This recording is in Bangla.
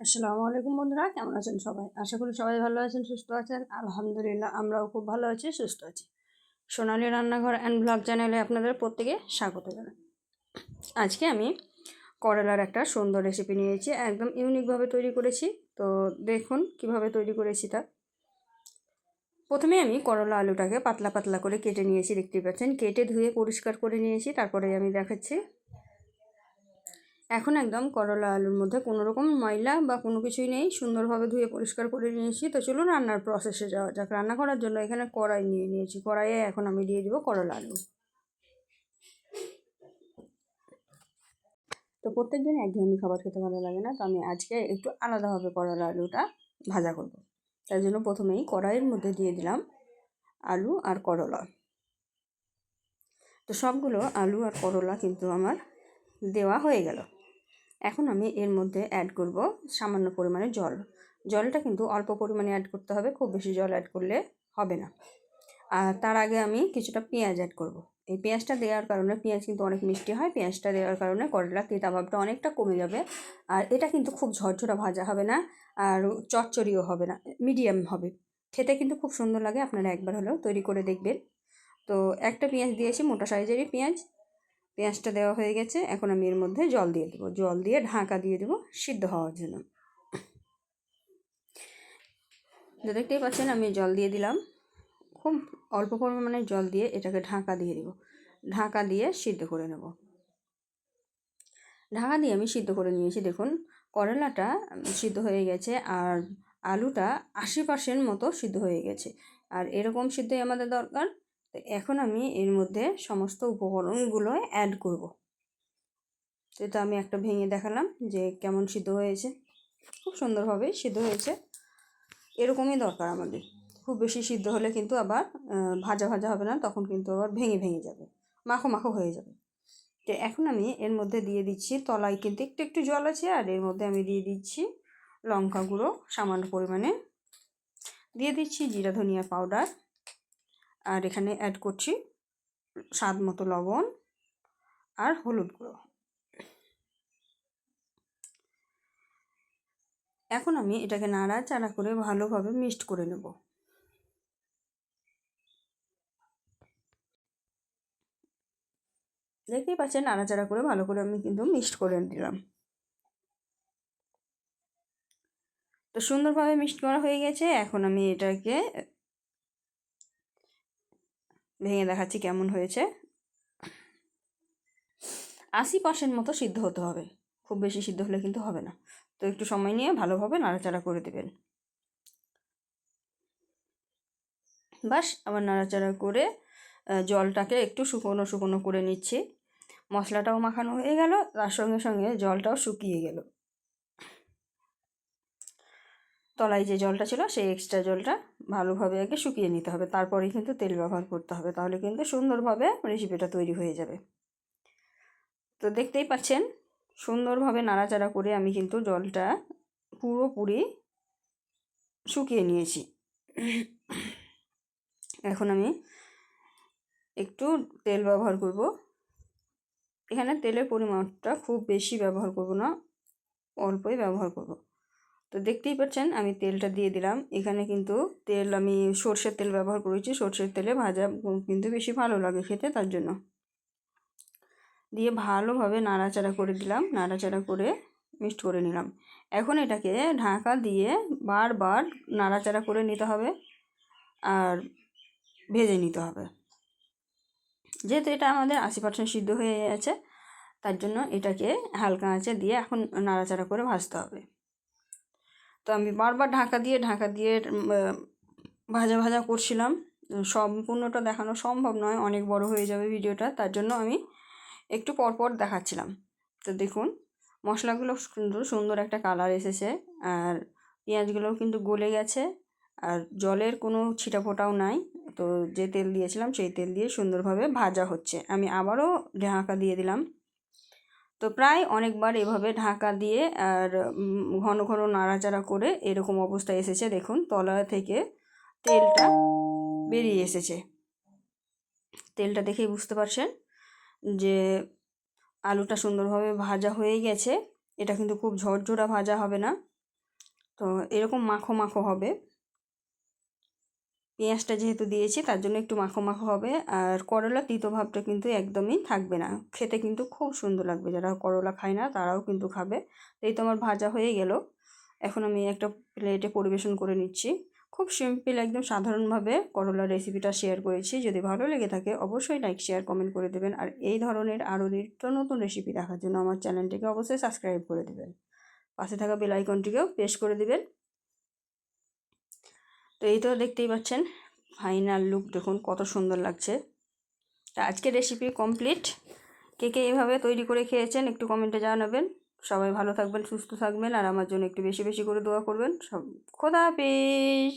আসসালামু আলাইকুম বন্ধুরা, কেমন আছেন সবাই? আশা করি সবাই ভালো আছেন, সুস্থ আছেন। আলহামদুলিল্লাহ, আমরাও খুব ভালো আছি, সুস্থ আছি। সোনালি রান্নাঘর অ্যান্ড ব্লগ চ্যানেলে আপনাদের প্রত্যেকে স্বাগত জানাই। আজকে আমি করলার একটা সুন্দর রেসিপি নিয়েছি, একদম ইউনিকভাবে তৈরি করেছি। তো দেখুন কীভাবে তৈরি করেছি তা। প্রথমে আমি করলা আলুটাকে পাতলা পাতলা করে কেটে নিয়েছি দেখতে পাচ্ছেন। কেটে ধুয়ে পরিষ্কার করে নিয়েছি, তারপরে আমি দেখাচ্ছি এখন একদম করলা আলুর মধ্যে কোনো রকম ময়লা বা কোনো কিছুই নেই, সুন্দরভাবে ধুয়ে পরিষ্কার করে নিয়েছি। তো চলুন রান্নার প্রসেসে যাওয়া যাক। রান্না করার জন্য এখানে কড়াই নিয়ে নিয়েছি। কড়াইয়ে এখন আমি দিয়ে দিব করলা আলু। তো প্রত্যেক দিন একঘেয়েমি খাবার খেতে ভালো লাগে না, তো আমি আজকে একটু আলাদাভাবে করলা আলুটা ভাজা করব। তাই জন্য প্রথমেই কড়াইয়ের মধ্যে দিয়ে দিলাম আলু আর করলা। তো সবগুলো আলু আর করলা কিন্তু আমার দেওয়া হয়ে গেল। এখন আমি এর মধ্যে অ্যাড করব সামান্য পরিমাণে জল। জলটা কিন্তু অল্প পরিমাণে অ্যাড করতে হবে, খুব বেশি জল অ্যাড করলে হবে না। আর তার আগে আমি কিছুটা পেঁয়াজ অ্যাড করব। এই পেঁয়াজটা দেওয়ার কারণে পেঁয়াজ কিন্তু অনেক মিষ্টি হয়, পেঁয়াজটা দেওয়ার কারণে করলা তেতাভাবটা অনেকটা কমে যাবে। আর এটা কিন্তু খুব ঝরঝরা ভাজা হবে না, আর চচ্চড়িও হবে না মিডিয়াম হবে। খেতে কিন্তু খুব সুন্দর লাগে, আপনারা একবার হলেও তৈরি করে দেখবেন। তো একটা পেঁয়াজ দিয়েছি, মোটা সাইজেরই পেঁয়াজ। পেঁয়াজটা দেওয়া হয়ে গেছে। এখন আমি এর মধ্যে জল দিয়ে দেবো। জল দিয়ে ঢাকা দিয়ে দেবো সিদ্ধ হওয়ার জন্য। দেখতেই পাচ্ছেন, আমি জল দিয়ে দিলাম। খুব অল্প পরিমাণে জল দিয়ে এটাকে ঢাকা দিয়ে দেবো। ঢাকা দিয়ে সিদ্ধ করে নেব। ঢাকা দিয়ে আমি সিদ্ধ করে নিয়েছি। দেখুন, করলাটা সিদ্ধ হয়ে গেছে আর আলুটা আশি পার্সেন্ট মতো সিদ্ধ হয়ে গেছে। আর এরকম সিদ্ধই আমাদের দরকার। তো এখন আমি এর মধ্যে সমস্ত উপকরণগুলো অ্যাড করব। এটা আমি একটা ভেঙে দেখালাম যে কেমন সিদ্ধ হয়েছে। খুব সুন্দরভাবেই সিদ্ধ হয়েছে। এরকমই দরকার আমাদের। খুব বেশি সিদ্ধ হলে কিন্তু আবার ভাজা ভাজা হবে না, তখন কিন্তু আবার ভেঙে ভেঙে যাবে। মাখো মাখো হয়ে যাবে। তো এখন আমি এর মধ্যে দিয়ে দিচ্ছি তলায় কিন্তু একটু একটু জল আছে, আর এর মধ্যে আমি দিয়ে দিচ্ছি লঙ্কা গুঁড়ো সামান্য পরিমাণে। দিয়ে দিচ্ছি জিরা ধনিয়া পাউডার। আর এখানে অ্যাড করছি স্বাদ মতো লবণ আর হলুদ গুঁড়ো। এখন আমি এটাকে নাড়াচাড়া করে ভালোভাবে মিক্সড করে নেব। দেখতেই পাচ্ছেন, নাড়াচাড়া করে ভালো করে আমি কিন্তু মিক্সড করে দিলাম তো সুন্দরভাবে মিক্সড করা হয়ে গেছে। এখন আমি এটাকে ভেঙে দেখাচ্ছি কেমন হয়েছে। আশি পার্সেন্ট মতো সিদ্ধ হতে হবে। খুব বেশি সিদ্ধ হলে কিন্তু হবে না। তো একটু সময় নিয়ে ভালোভাবে নাড়াচাড়া করে দেবেন। বাস, আবার নাড়াচাড়া করে জলটাকে একটু শুকনো শুকনো করে নিচ্ছি। মশলাটাও মাখানো হয়ে গেল, তার সঙ্গে সঙ্গে জলটাও শুকিয়ে গেল। তলায় যে জলটা ছিল, সেই এক্সট্রা জলটা ভালোভাবে আগে শুকিয়ে নিতে হবে। তারপরেই কিন্তু তেল ব্যবহার করতে হবে। তাহলে কিন্তু সুন্দরভাবে রেসিপিটা তৈরি হয়ে যাবে। তো দেখতেই পাচ্ছেন, সুন্দরভাবে নাড়াচাড়া করে আমি কিন্তু জলটা পুরোপুরি শুকিয়ে নিয়েছি। এখন আমি একটু তেল ব্যবহার করব। এখানে তেলের পরিমাণটা খুব বেশি ব্যবহার করব না, অল্পই ব্যবহার করব। তো দেখতেই পাচ্ছেন, আমি তেলটা দিয়ে দিলাম। এখানে কিন্তু তেল, আমি সর্ষের তেল ব্যবহার করেছি। সর্ষের তেলে ভাজা কিন্তু বেশি ভালো লাগে খেতে, তার জন্য। দিয়ে ভালোভাবে নাড়াচাড়া করে দিলাম, নাড়াচাড়া করে মিক্সড করে নিলাম। এখন এটাকে ঢাকা দিয়ে বারবার নাড়াচাড়া করে নিতে হবে আর ভেজে নিতে হবে। যেহেতু এটা আমাদের আশি পার্সেন্ট সিদ্ধ হয়ে গেছে, তার জন্য এটাকে হালকা আঁচে দিয়ে এখন নাড়াচাড়া করে ভাজতে হবে। তো আমি বারবার ঢাকা দিয়ে ঢাকা দিয়ে ভাজা ভাজা করছিলাম। সম্পূর্ণটা দেখানো সম্ভব নয়, অনেক বড় হয়ে যাবে ভিডিওটা, তার জন্য আমি একটু পরপর দেখাচ্ছিলাম। তো দেখুন, মশলাগুলো কিন্তু সুন্দর একটা কালার এসেছে, আর পেঁয়াজগুলোও কিন্তু গলে গেছে, আর জলের কোনো ছিটাফোটাও নাই। তো যে তেল দিয়েছিলাম, সেই তেল দিয়ে সুন্দরভাবে ভাজা হচ্ছে। আমি আবারও ঢাকা দিয়ে দিলাম। তো প্রায় অনেকবার এভাবে ঢাকা দিয়ে আর ঘন ঘন নাড়াচাড়া করে এরকম অবস্থা এসেছে, দেখুন, তলা থেকে তেলটা বেরিয়ে এসেছে। তেলটা দেখেই বুঝতে পারছেন যে আলুটা সুন্দরভাবে ভাজা হয়ে গেছে। এটা কিন্তু খুব ঝরঝরা ভাজা হবে না। তো এরকম মাখো মাখো হবে। পেঁয়াজটা যেহেতু দিয়েছি, তার জন্য একটু মাখো মাখো হবে। আর করলা তিতো ভাবটা কিন্তু একদমই থাকবে না। খেতে কিন্তু খুব সুন্দর লাগবে। যারা করলা খায় না, তারাও কিন্তু খাবে। এই তো আমার ভাজা হয়ে গেল। এখন আমি একটা প্লেটে পরিবেশন করে নিচ্ছি। খুব সিম্পল, একদম সাধারণভাবে করলার রেসিপিটা শেয়ার করেছি। যদি ভালো লেগে থাকে, অবশ্যই লাইক, শেয়ার, কমেন্ট করে দেবেন। আর এই ধরনের আরও নিত্য নতুন রেসিপি দেখার জন্য আমার চ্যানেলটিকে অবশ্যই সাবস্ক্রাইব করে দেবেন। পাশে থাকা বেল আইকনটিকেও প্রেস করে দেবেন। তো এই তো দেখতেই পাচ্ছেন ফাইনাল লুক, দেখুন কত সুন্দর লাগছে। তা আজকের রেসিপি কমপ্লিট কে কে এভাবে তৈরি করে খেয়েছেন একটু কমেন্টে জানাবেন। সবাই ভালো থাকবেন, সুস্থ থাকবেন, আর আমার জন্য একটু বেশি বেশি করে দোয়া করবেন। সব খোদা হাফিজ!